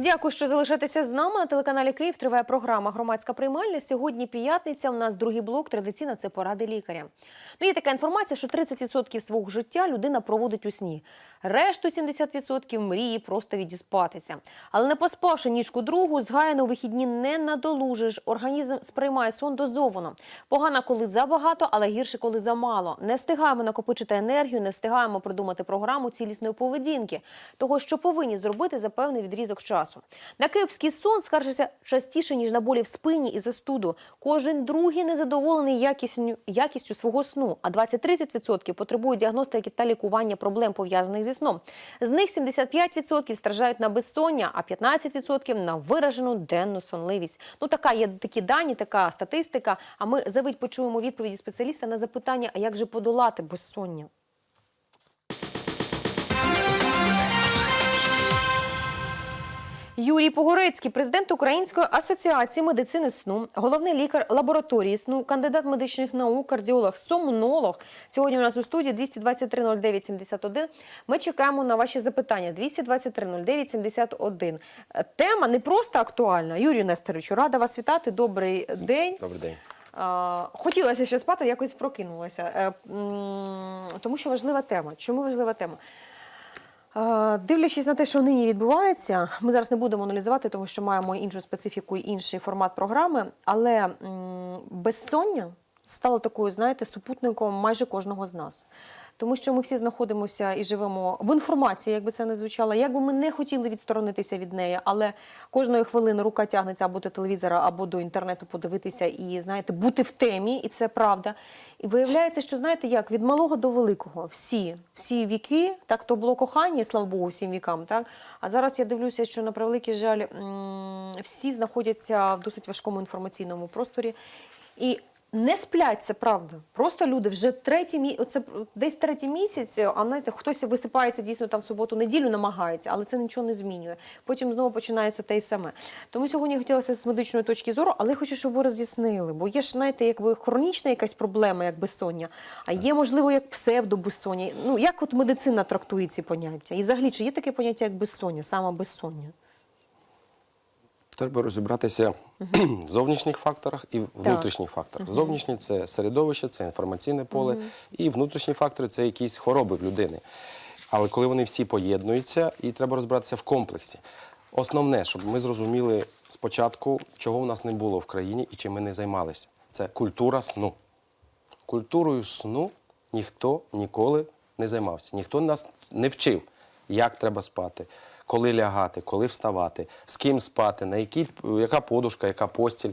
Дякую, що залишаєтеся з нами. На телеканалі Київ триває програма Громадська приймальня. Сьогодні п'ятниця. У нас другий блок. Традиційно це поради лікаря. Ну є така інформація, що 30% свого життя людина проводить у сні. Решту 70% мрії просто відіспатися. Але не поспавши ніжку другу, згаяно вихідні не надолужиш. Організм сприймає сон дозовано. Погано, коли забагато, але гірше, коли замало. Не встигаємо накопичити енергію, не встигаємо придумати програму цілісної поведінки, того, що повинні зробити за певний відрізок часу. На київський сон скаржиться частіше, ніж на болі в спині і застуду. Кожен другий незадоволений якістю, якістю свого сну, а 20-30% потребують діагностики та лікування проблем, пов'язаних зі сном. З них 75% страждають на безсоння, а 15% на виражену денну сонливість. Ну така є такі дані, така статистика. А ми завить почуємо відповіді спеціаліста на запитання, а як же подолати безсоння? Юрій Погорецький, президент Української асоціації медицини сну, головний лікар лабораторії сну, кандидат медичних наук, кардіолог, сомнолог. Сьогодні у нас у студії 223 09 71. Ми чекаємо на ваші запитання. 223 09 71. Е, Тема не просто актуальна. Юрію Нестеровичу, рада вас вітати. Добрий день. Добрий день. Хотілося ще спати, якось прокинулася. Е, Тому що важлива тема. Чому важлива тема? Дивлячись на те, що нині відбувається, ми зараз не будемо аналізувати, тому що маємо іншу специфіку і інший формат програми. Але безсоння стало такою, знаєте, супутником майже кожного з нас. Тому що ми всі знаходимося і живемо в інформації, як би це не звучало, як би ми не хотіли відсторонитися від неї, але кожної хвилини рука тягнеться або до телевізора, або до інтернету подивитися і знаєте, бути в темі, і це правда. І виявляється, що знаєте, як від малого до великого, всі, всі віки, так то було кохання, слава Богу, всім вікам. Так а зараз я дивлюся, що на превеликий жаль всі знаходяться в досить важкому інформаційному просторі. І не сплять, це правда. Просто люди вже третій мі... оце десь третій місяць, а знаєте, хтось висипається дійсно там в суботу-неділю, намагається, але це нічого не змінює. Потім знову починається те й саме. Тому сьогодні хотілося з медичної точки зору, але хочу, щоб ви роз'яснили, бо є ж, знаєте, якби хронічна якась проблема, як безсоння, а є, можливо, як псевдобезсоння. Ну, як от медицина трактує ці поняття? І взагалі, чи є таке поняття, як безсоння, саме безсоння? Треба розібратися в зовнішніх факторах і внутрішніх факторах. Зовнішні це середовище, це інформаційне поле, і внутрішні фактори це якісь хвороби в людини. Але коли вони всі поєднуються, і треба розбиратися в комплексі. Основне, щоб ми зрозуміли спочатку, чого в нас не було в країні і чим ми не займалися, це культура сну. Культурою сну ніхто ніколи не займався, ніхто нас не вчив, як треба спати, коли лягати, коли вставати, з ким спати, на якій, яка подушка, яка постіль.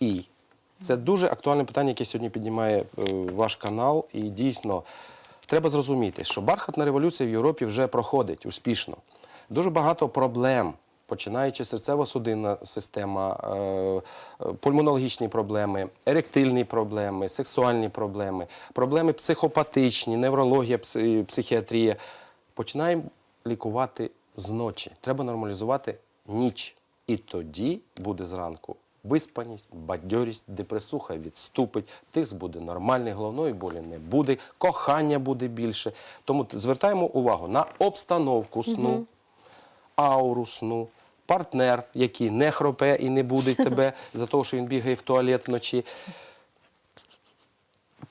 І це дуже актуальне питання, яке сьогодні піднімає е, ваш канал. І дійсно треба зрозуміти, що бархатна революція в Європі вже проходить успішно. Дуже багато проблем. Починаючи серцево-судинна система, е, пульмонологічні проблеми, еректильні проблеми, сексуальні проблеми, проблеми психопатичні, неврологія, пси- психіатрія. Починаємо лікувати зночі. Треба нормалізувати ніч. І тоді буде зранку виспаність, бадьорість, депресуха відступить, тиск буде нормальний, головної болі не буде, кохання буде більше. Тому звертаємо увагу на обстановку сну, ауру сну, партнер, який не хропе і не буде тебе за того, що він бігає в туалет вночі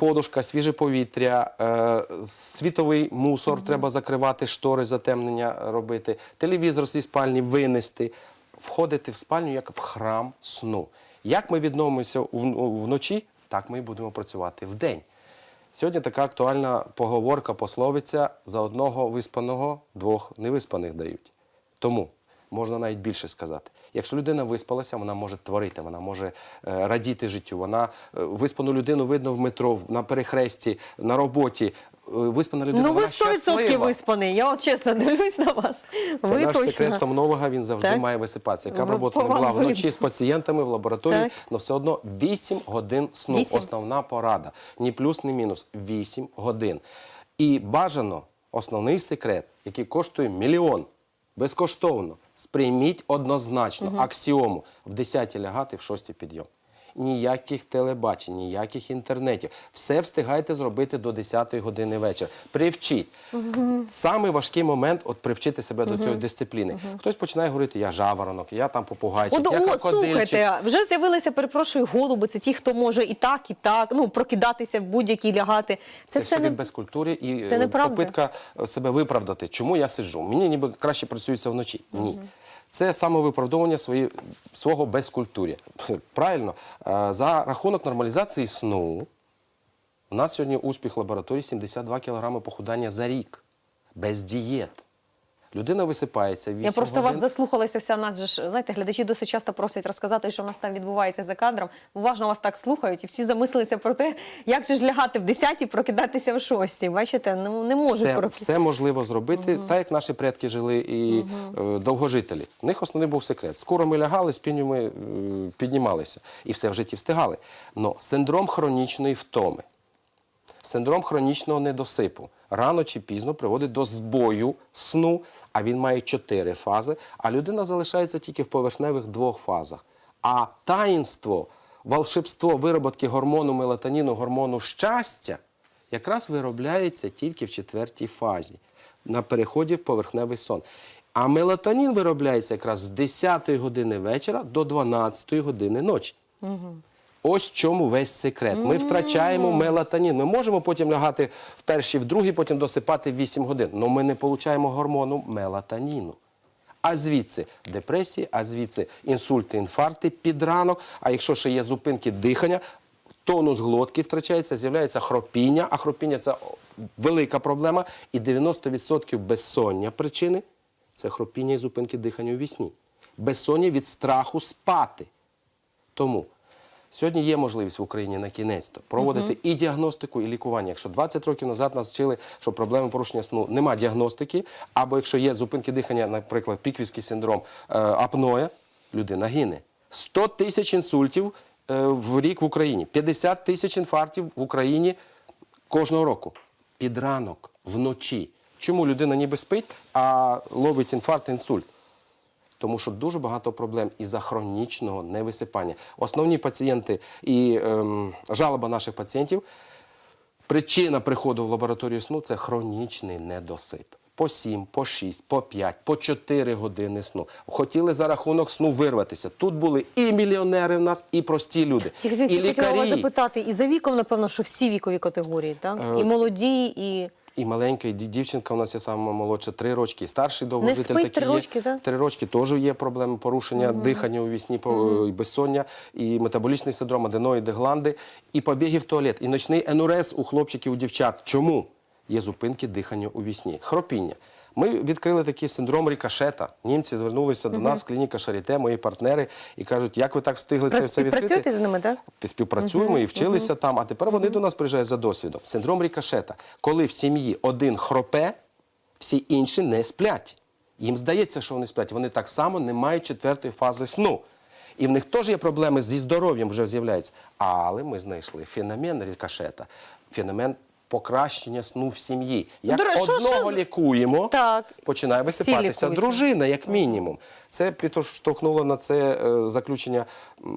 подушка, свіже повітря, е, світовий мусор, треба закривати штори, затемнення робити, телевізор зі спальні винести, входити в спальню як в храм сну. Як ми відновимося вночі, так ми і будемо працювати вдень. Сьогодні така актуальна поговорка, пословиця за одного виспаного двох невиспаних дають. Тому можна навіть більше сказати. Якщо людина виспалася, вона може творити, вона може е, радіти життю. Вона е, виспану людину видно в метро, на перехресті, на роботі. Е, Виспана людина, ну, ви вона 100% виспаний. Я от чесно дивлюсь на вас. Це ви наш точно. секрет сомнолога, він завжди Так? має висипатися. Яка б робота не була вночі видно. з пацієнтами в лабораторії, але все одно 8 годин сну. Вісім. Основна порада. Ні плюс, ні мінус. 8 годин. І бажано основний секрет, який коштує мільйон. Безкоштовно. Сприйміть однозначно. Аксіому. В 10 лягати, в 6 підйом. Ніяких телебачень, ніяких інтернетів. Все встигайте зробити до 10 години вечора. Привчіть. Самий важкий момент от привчити себе до цієї дисципліни. Хтось починає говорити, я жаворонок, я там попугайчик, От, я о, крокодильчик. слухайте, вже з'явилися, перепрошую, голуби. Це ті, хто може і так, і так, ну прокидатися в будь-якій лягати. Це, Це, все не від безкультури і це е, попитка е, себе виправдати. Чому я сиджу? Мені ніби краще працюється вночі. Ні. Це самовиправдовування свої, свого безкультур'я. Правильно, Е, за рахунок нормалізації сну у нас сьогодні успіх лабораторії 72 кілограми похудання за рік. Без дієт. Людина висипається 8 Я просто годин. вас заслухалася вся нас же ж, знаєте, глядачі досить часто просять розказати, що в нас там відбувається за кадром. Уважно вас так слухають, і всі замислилися про те, як же ж лягати в 10 і прокидатися в 6. Бачите, ну не можуть все, про все можливо зробити, так як наші предки жили і е, довгожителі. У них основний був секрет. Скоро ми лягали, з пінню ми е, піднімалися і все в житті встигали. Но синдром хронічної втоми, синдром хронічного недосипу рано чи пізно приводить до збою сну, а він має чотири фази, а людина залишається тільки в поверхневих двох фазах. А таїнство, волшебство вироботки гормону мелатоніну, гормону щастя якраз виробляється тільки в четвертій фазі на переході в поверхневий сон. А мелатонін виробляється якраз з 10 години вечора до 12 години ночі. Ось в чому весь секрет. Ми втрачаємо мелатонін. Ми можемо потім лягати в першій, в другій, потім досипати 8 годин. Але ми не отримуємо гормону мелатоніну. А звідси депресії, а звідси інсульти, інфаркти під ранок. А якщо ще є зупинки дихання, тонус глотки втрачається, з'являється хропіння, а хропіння це велика проблема. І 90% безсоння причини це хропіння і зупинки дихання у вісні. Безсоння від страху спати. Тому сьогодні є можливість в Україні на кінець проводити і діагностику, і лікування. Якщо 20 років назад нас вчили, що проблеми порушення сну нема діагностики, або якщо є зупинки дихання, наприклад, піквівський синдром е, апноя, людина гине. 100 тисяч інсультів е, в рік в Україні, 50 тисяч інфарктів в Україні кожного року. Під ранок, вночі. Чому людина ніби спить, а ловить інфаркт, інсульт? Тому що дуже багато проблем із-за хронічного невисипання. Основні пацієнти і ем, жалоба наших пацієнтів, причина приходу в лабораторію сну це хронічний недосип. По 7, по 6, по 5, по 4 години сну. Хотіли за рахунок сну вирватися. Тут були і мільйонери в нас, і прості люди. Я і хотіла лікарі. вас запитати, і за віком, напевно, що всі вікові категорії, так? Е, І молоді, і. І маленька, і дівчинка у нас є сама молодша, три рочки. І старший довгожитель такий три є. рочки, да? Три рочки теж є проблеми порушення дихання у вісні, і безсоння, і метаболічний синдром, аденоїди, гланди, і побіги в туалет, і ночний енурез у хлопчиків, у дівчат. Чому? Є зупинки дихання у вісні, хропіння. Ми відкрили такий синдром рікошета. Німці звернулися до нас, клініка Шаріте, мої партнери, і кажуть, як ви так встигли це все відкрити? Співпрацюєте з ними, так? співпрацюємо і вчилися там, а тепер вони до нас приїжджають за досвідом. Синдром рікошета. Коли в сім'ї один хропе, всі інші не сплять. Їм здається, що вони сплять. Вони так само не мають четвертої фази сну. І в них теж є проблеми зі здоров'ям вже з'являються. Але ми знайшли феномен рікошета, феномен покращення сну в сім'ї. Як До одного що- лікуємо, Так. починає висипатися дружина, як мінімум. Це підштовхнуло на це е, заключення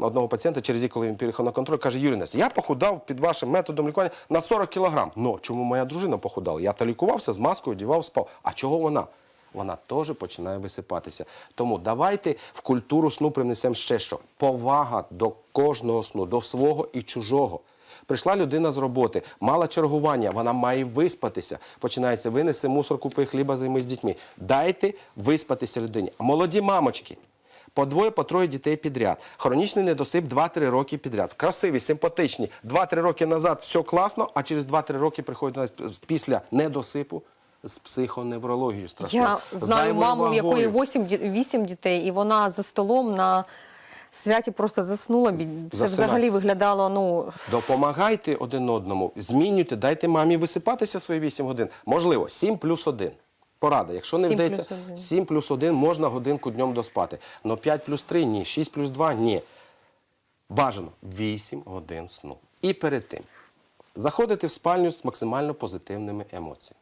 одного пацієнта, через рік, коли він переїхав на контроль, каже, Юрій Нес, я похудав під вашим методом лікування на 40 кілограм. Ну, чому моя дружина похудала? Я то лікувався з маскою, одягав, спав. А чого вона? Вона теж починає висипатися. Тому давайте в культуру сну привнесемо ще що. Повага до кожного сну, до свого і чужого. Прийшла людина з роботи, мала чергування, вона має виспатися. Починається, винеси мусор, купи хліба, займи з дітьми. Дайте виспатися людині. Молоді мамочки, по двоє, по троє дітей підряд. Хронічний недосип 2-3 роки підряд. Красиві, симпатичні. 2-3 роки назад все класно, а через 2-3 роки приходять після недосипу з психоневрологією страшною. Я знаю маму, в якої вагою. 8, 8 дітей, і вона за столом на святі просто заснула. Це взагалі виглядало, ну. Допомагайте один одному, змінюйте, дайте мамі висипатися свої 8 годин. Можливо, 7 плюс 1. Порада. Якщо не 7 вдається, плюс 1. 7 плюс 1 можна годинку днем доспати. Но 5 плюс 3 ні, 6 плюс 2 ні. Бажано 8 годин сну. І перед тим заходити в спальню з максимально позитивними емоціями.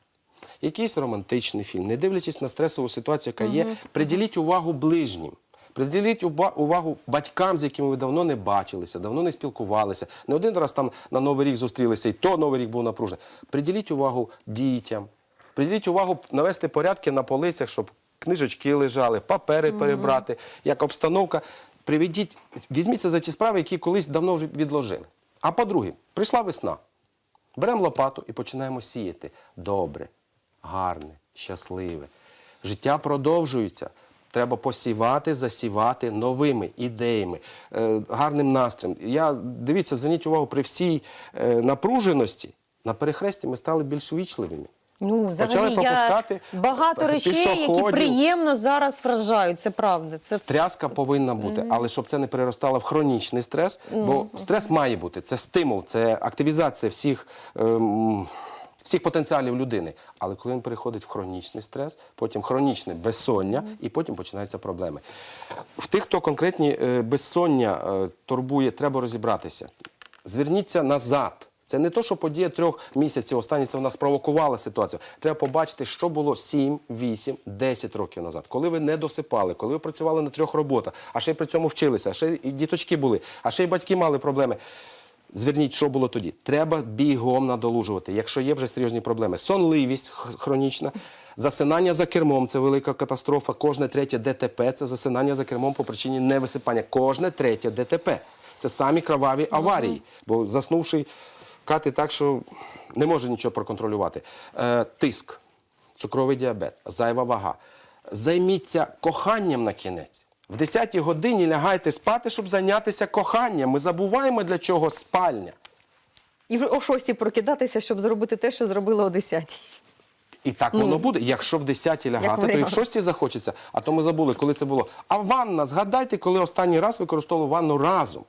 Якийсь романтичний фільм, не дивлячись на стресову ситуацію, яка є, приділіть увагу ближнім. Приділіть увагу батькам, з якими ви давно не бачилися, давно не спілкувалися. Не один раз там на Новий рік зустрілися, і то Новий рік був напружений. Приділіть увагу дітям. Приділіть увагу навести порядки на полицях, щоб книжечки лежали, папери перебрати, як обстановка. Приведіть, візьміться за ті справи, які колись давно вже відложили. А по-друге, прийшла весна. Беремо лопату і починаємо сіяти. Добре, гарне, щасливе. Життя продовжується. Треба посівати, засівати новими ідеями, е, гарним настроєм. Я дивіться, зверніть увагу, при всій е, напруженості на перехресті ми стали більш вічливими. Ну, взагалі, Почали пропускати я... багато речей, які приємно зараз вражають. Це правда. Це Стряска повинна бути, але щоб це не переростало в хронічний стрес, бо стрес має бути. Це стимул, це активізація всіх. ем, Всіх потенціалів людини, але коли він переходить в хронічний стрес, потім хронічне безсоння, і потім починаються проблеми. В тих, хто конкретні е, безсоння е, турбує, треба розібратися. Зверніться назад. Це не то, що подія трьох місяців останні це вона спровокувала ситуацію. Треба побачити, що було 7, 8, 10 років назад, коли ви не досипали, коли ви працювали на трьох роботах, а ще й при цьому вчилися, а ще й діточки були, а ще й батьки мали проблеми. Зверніть, що було тоді. Треба бігом надолужувати, якщо є вже серйозні проблеми. Сонливість хронічна, засинання за кермом це велика катастрофа. Кожне третє ДТП це засинання за кермом по причині невисипання. Кожне третє ДТП. Це самі кроваві аварії. Бо заснувши кати так, що не може нічого проконтролювати. Е, тиск, цукровий діабет, зайва вага. Займіться коханням на кінець. В 10-й годині лягайте спати, щоб зайнятися коханням. Ми забуваємо, для чого спальня. І о 6 прокидатися, щоб зробити те, що зробили о 10. І так воно буде. Якщо в 10 лягати, то і в варіант. 6 захочеться. А то ми забули, коли це було. А ванна, згадайте, коли останній раз використовували ванну разом.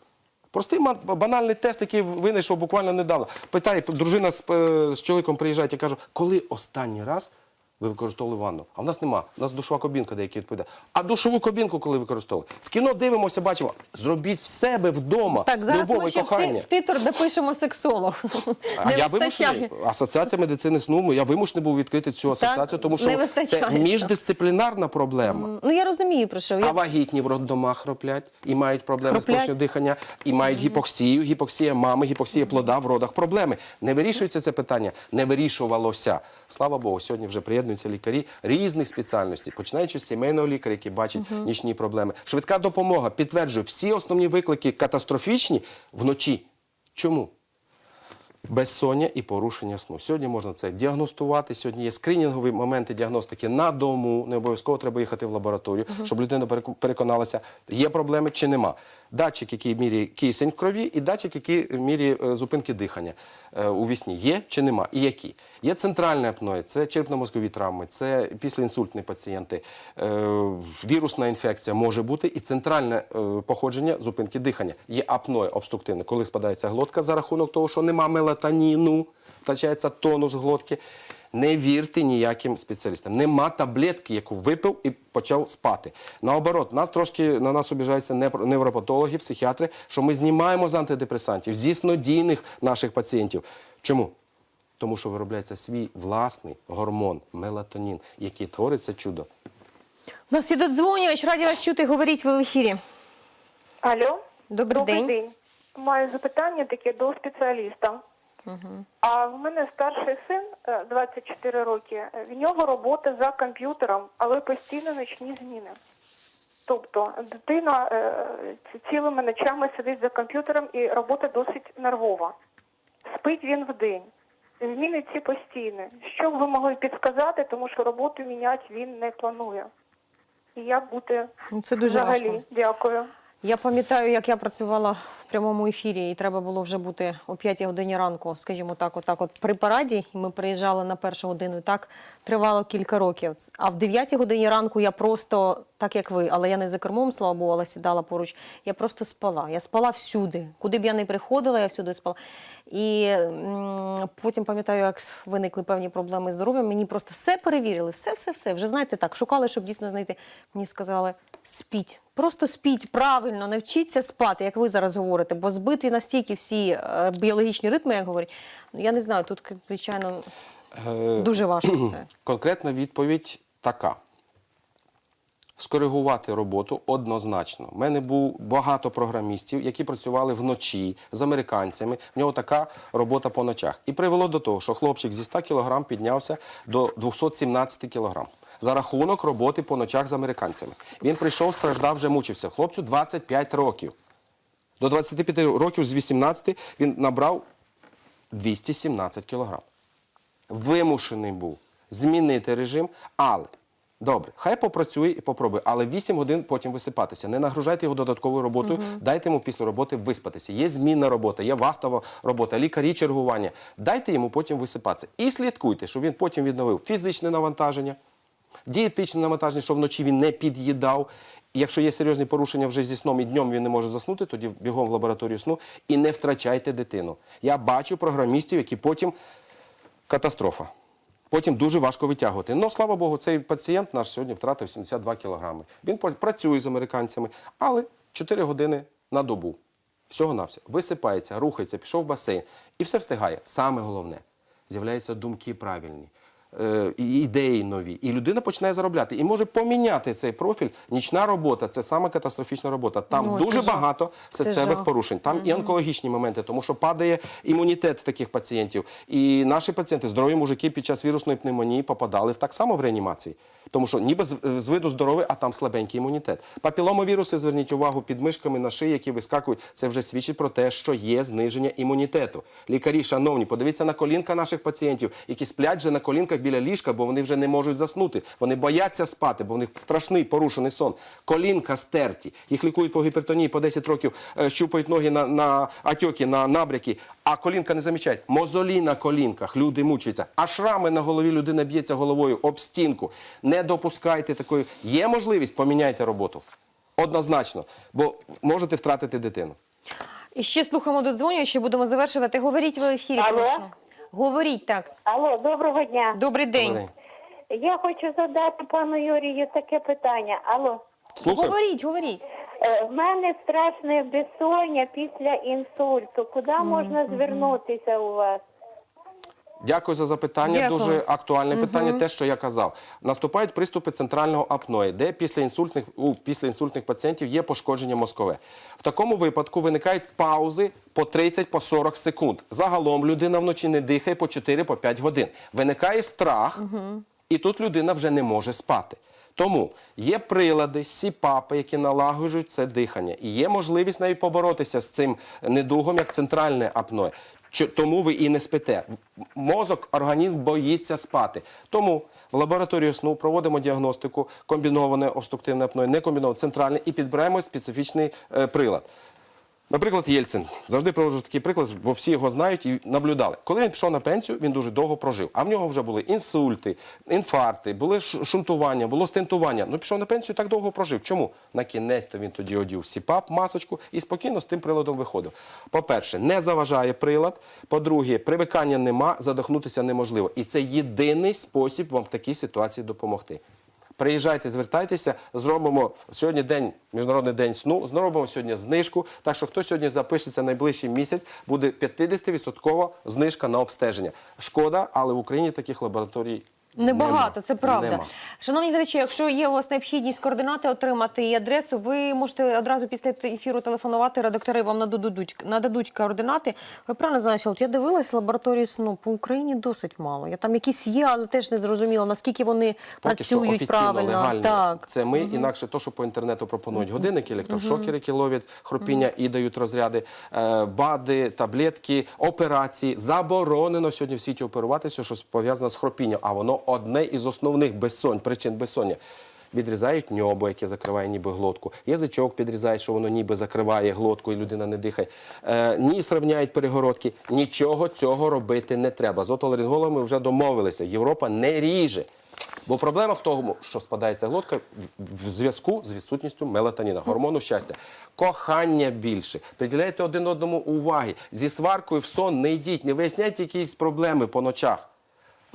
Простий банальний тест, який винайшов буквально недавно. Питає, дружина з, е, з чоловіком приїжджає і каже, коли останній раз ви використовували ванну? А в нас нема. У нас душова кабінка, деякі відповідають. А душову кабінку коли використовували? В кіно дивимося, бачимо. Зробіть в себе вдома Так, зараз любов ми і ще в, ти, кохання. в титр допишемо сексолог. А Не я вистачає. вимушений. Асоціація медицини сну. Я вимушений був відкрити цю асоціацію, тому не що це вистачає. міждисциплінарна проблема. Ну я розумію про що. А Я... вагітні в роддомах хроплять і мають проблеми з Хроплять? порушенням дихання, і мають гіпоксію, гіпоксія мами, гіпоксія плода в родах. Проблеми. Не вирішується це питання, не вирішувалося. Слава Богу, сьогодні вже приєднуються лікарі різних спеціальностей, починаючи з сімейного лікаря, який бачить нічні проблеми. Швидка допомога підтверджує, всі основні виклики катастрофічні вночі. Чому? Безсоння і порушення сну. Сьогодні можна це діагностувати. Сьогодні є скринінгові моменти діагностики на дому. Не обов'язково треба їхати в лабораторію, щоб людина переконалася, є проблеми чи нема. Датчик, який міряє кисень в крові, і датчик, який міряє е, зупинки дихання е, у вісні. Є чи нема? І які? Є центральне апноє, це черепно-мозкові травми, це післяінсультні пацієнти, е, вірусна інфекція може бути, і центральне походження зупинки дихання. Є апноє обструктивне, коли спадається глотка за рахунок того, що нема мелатоніну, втрачається тонус глотки. Не вірте ніяким спеціалістам. Нема таблетки, яку випив і почав спати. Наоборот, нас трошки на нас обіжаються невро- невропатологи, психіатри, що ми знімаємо з антидепресантів, зі снодійних наших пацієнтів. Чому? Тому що виробляється свій власний гормон мелатонін, який творить це чудо. У нас є додзвонювач, раді вас чути, говоріть ви в ефірі. Алло, Добрий день. Маю запитання таке до спеціаліста. А в мене старший син, е, 24 роки. е, В нього робота за комп'ютером, але постійно нічні зміни. Тобто дитина е, цілими ночами сидить за комп'ютером і робота досить нервова. Спить він вдень. Зміни ці постійні. Що б ви могли підсказати, тому що роботу міняти він не планує. І як бути Ну, Це дуже взагалі? важко. Дякую. Я пам'ятаю, як я працювала в прямому ефірі, і треба було вже бути о 5 годині ранку, скажімо так, отак от при параді. І ми приїжджали на першу годину. Так тривало кілька років. А в 9 годині ранку я просто, так як ви, але я не за кермом, слава Богу, але сідала поруч. Я просто спала. Я спала всюди. Куди б я не приходила, я всюди спала. І м, потім пам'ятаю, як виникли певні проблеми з здоров'ям. Мені просто все перевірили, все, все, все. Вже знаєте так, шукали, щоб дійсно знайти. Мені сказали, спіть. Просто спіть правильно, навчіться спати, як ви зараз говорите, бо збиті настільки всі е, біологічні ритми, як говорять. Ну я не знаю, тут звичайно Е, дуже важко це. Конкретна відповідь така. скоригувати роботу однозначно. У мене був багато програмістів, які працювали вночі з американцями. В нього така робота по ночах. І привело до того, що хлопчик зі 100 кг піднявся до 217 кг. За рахунок роботи по ночах з американцями. Він прийшов, страждав, вже мучився. Хлопцю 25 років. До 25 років з 18 він набрав 217 кг. Вимушений був змінити режим, але добре, хай попрацює і попробує, але 8 годин потім висипатися. Не нагружайте його додатковою роботою, дайте йому після роботи виспатися. Є змінна робота, є вахтова робота, лікарі чергування. Дайте йому потім висипатися. І слідкуйте, щоб він потім відновив фізичне навантаження, дієтичне навантаження, щоб вночі він не під'їдав. Якщо є серйозні порушення вже зі сном і днем він не може заснути, тоді бігом в лабораторію сну і не втрачайте дитину. Я бачу програмістів, які потім катастрофа. Потім дуже важко витягувати. Ну, слава Богу, цей пацієнт наш сьогодні втратив 72 кілограми. Він працює з американцями, але 4 години на добу. Всього на все. Висипається, рухається, пішов в басейн і все встигає. Саме головне, з'являються думки правильні. Е, і Ідеї нові, і людина починає заробляти і може поміняти цей профіль. Нічна робота це саме катастрофічна робота. Там Ну, дуже багато серцевих порушень. Там і онкологічні моменти, тому що падає імунітет таких пацієнтів. І наші пацієнти, здорові мужики під час вірусної пневмонії попадали в так само в реанімації. Тому що ніби з, виду здоровий, а там слабенький імунітет. Папіломовіруси, зверніть увагу, під мишками на шиї, які вискакують, це вже свідчить про те, що є зниження імунітету. Лікарі, шановні, подивіться на колінка наших пацієнтів, які сплять вже на колінках біля ліжка, бо вони вже не можуть заснути. Вони бояться спати, бо в них страшний порушений сон. Колінка стерті. Їх лікують по гіпертонії по 10 років, е, щупають ноги на, на атьоки, на набряки, а колінка не замічають. Мозолі на колінках, люди мучаються. А шрами на голові людина б'ється головою об стінку. Не допускайте такої. Є можливість, поміняйте роботу. Однозначно, бо можете втратити дитину. І ще слухаємо додзвоню, ще будемо завершувати. Говоріть ви в ефірі, Алло? прошу. Говоріть так. Алло, доброго дня. Добрий день. Добрий Я хочу задати пану Юрію таке питання. Алло, Слухай. Говоріть, говоріть. Е, в мене страшне безсоння після інсульту. Куди можна звернутися у вас? Дякую за запитання. Дякую. Дуже актуальне питання. Те, що я казав, наступають приступи центрального апної, де після інсультних у після інсультних пацієнтів є пошкодження мозкове. В такому випадку виникають паузи по 30 по 40 секунд. Загалом людина вночі не дихає по 4 по 5 годин. Виникає страх, і тут людина вже не може спати. Тому є прилади, сіпапи, які налагоджують це дихання, і є можливість навіть поборотися з цим недугом, як центральне апноє. Тому ви і не спите. Мозок, організм боїться спати. Тому в лабораторію сну проводимо діагностику, комбіноване обструктивне апноє, не комбіноване, центральне, і підбираємо специфічний е, прилад. Наприклад, Єльцин. Завжди проводжу такий приклад, бо всі його знають і наблюдали. Коли він пішов на пенсію, він дуже довго прожив. А в нього вже були інсульти, інфаркти, були шунтування, було стентування. Ну, пішов на пенсію так довго прожив. Чому? На кінець то він тоді одів сіпап, масочку і спокійно з тим приладом виходив. По-перше, не заважає прилад. По-друге, привикання нема, задохнутися неможливо. І це єдиний спосіб вам в такій ситуації допомогти. Приїжджайте, звертайтеся, зробимо сьогодні день, міжнародний день сну, зробимо сьогодні знижку. Так що хто сьогодні запишеться найближчий місяць, буде 50% знижка на обстеження. Шкода, але в Україні таких лабораторій Небагато, це правда. Нема. Шановні глядачі, якщо є у вас необхідність координати отримати і адресу, ви можете одразу після ефіру телефонувати, редактори вам нададуть, нададуть координати. Ви правильно знаєте, от я дивилась лабораторію сну, по Україні досить мало. Я там якісь є, але теж не зрозуміло, наскільки вони Поки що працюють офіційно, правильно. легально. Так. Це ми, інакше то, що по інтернету пропонують годинники, електрошокери, які ловлять хропіння і дають розряди, е, БАДи, таблетки, операції. Заборонено сьогодні в світі оперуватися, що пов'язане з хропінням, а воно одне із основних безсонь, причин безсоння. Відрізають ньобо, яке закриває ніби глотку. Язичок підрізають, що воно ніби закриває глотку, і людина не дихає. Е, ніс рівняють перегородки. Нічого цього робити не треба. З отоларингологами вже домовилися. Європа не ріже. Бо проблема в тому, що спадається глотка в- в зв'язку з відсутністю мелатоніна, гормону щастя. Кохання більше. Приділяйте один одному уваги. Зі сваркою в сон не йдіть, не виясняйте якісь проблеми по ночах.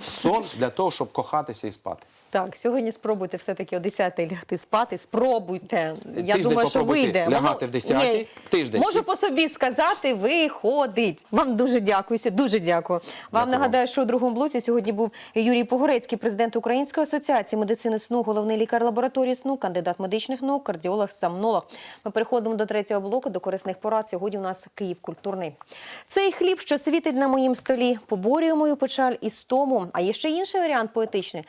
Сон для того, щоб кохатися і спати. Так, сьогодні спробуйте все-таки о 10 лягти спати. Спробуйте. Я Тиждень думаю, що попробуйте вийде. лягати в 10-й, Ні, тиждень. Можу по собі сказати, виходить. Вам дуже дякую. Сю- Дуже дякую. Вам Дякую вам. нагадаю, що у другому блоці сьогодні був Юрій Погорецький, президент Української асоціації медицини сну, головний лікар лабораторії сну, кандидат медичних наук, кардіолог, сомнолог. Ми переходимо до третього блоку, до корисних порад. Сьогодні у нас Київ культурний. Цей хліб, що світить на моїм столі, поборює мою печаль і стому. А є ще інший варіант поетичний.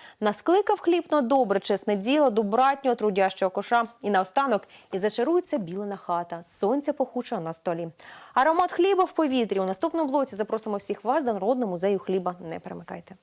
Випікав хліб на добре, чесне діло, добратнього, трудящого коша. І наостанок і зачарується білена хата, сонця похуче на столі. Аромат хліба в повітрі. У наступному блоці запросимо всіх вас до народного музею хліба. Не перемикайте.